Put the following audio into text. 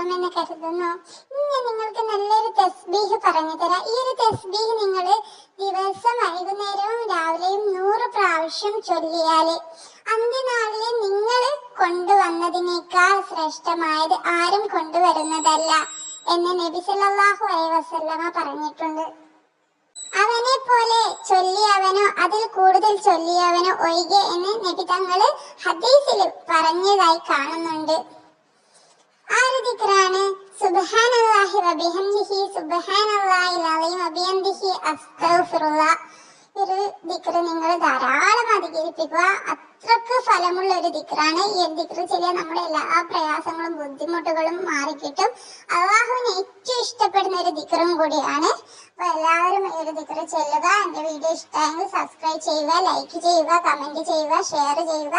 സുഖമെന്ന് കരുതുന്നു. ഇന്ന് നിങ്ങൾക്ക് നല്ലൊരു തസ്ബീഹ് പറഞ്ഞു തരാം. ഈ ഒരു തസ്ബീഹ് നിങ്ങൾ ദിവസം വൈകുന്നേരവും രാവിലെയും നൂറ് പ്രാവശ്യം ചൊല്ലിയാൽ അന്ത്യനാളിൽ നിങ്ങൾ കൊണ്ടുവന്നതിനേക്കാൾ ശ്രേഷ്ഠമായത് ആരും കൊണ്ടുവരുന്നതല്ല എന്ന് നബി സല്ലല്ലാഹു അലൈഹി വസല്ലമ പറഞ്ഞിട്ടുണ്ട്. അവനെ പോലെ ചൊല്ലിയവനോ അതിൽ കൂടുതൽ ചൊല്ലിയവനോ ഒഴികെ എന്ന് നബി തങ്ങൾ ഹദീസിൽ പറഞ്ഞതായി കാണുന്നുണ്ട്. വബിഹംദിഹി സുബ്ഹാനല്ലാഹി അലീം വബിഹംദിഹി അസ്തഗ്ഫിറുല്ലാ ഒരു ദിക്ർ നിങ്ങൾ ധാരാളം അധികരിപ്പിക്കുക. അത്രയ്ക്ക് ഫലമുള്ള ഒരു ദിക്റാണ് ഈ ദിക്ർ. ചെല്ലിയാൽ നമ്മുടെ എല്ലാ പ്രയാസങ്ങളും ബുദ്ധിമുട്ടുകളും മാറിക്കിട്ടും. അള്ളാഹുവിന് ഏറ്റവും ഇഷ്ടപ്പെടുന്ന ഒരു ദിക്റും കൂടിയാണ്. അപ്പൊ എല്ലാവരും ഈ ഒരു ദിക്ർ ചെല്ലുക. എന്റെ വീഡിയോ ഇഷ്ടമായെങ്കിൽ സബ്സ്ക്രൈബ് ചെയ്യുക ലൈക്ക് ചെയ്യുക കമന്റ് ചെയ്യുക ഷെയർ ചെയ്യുക.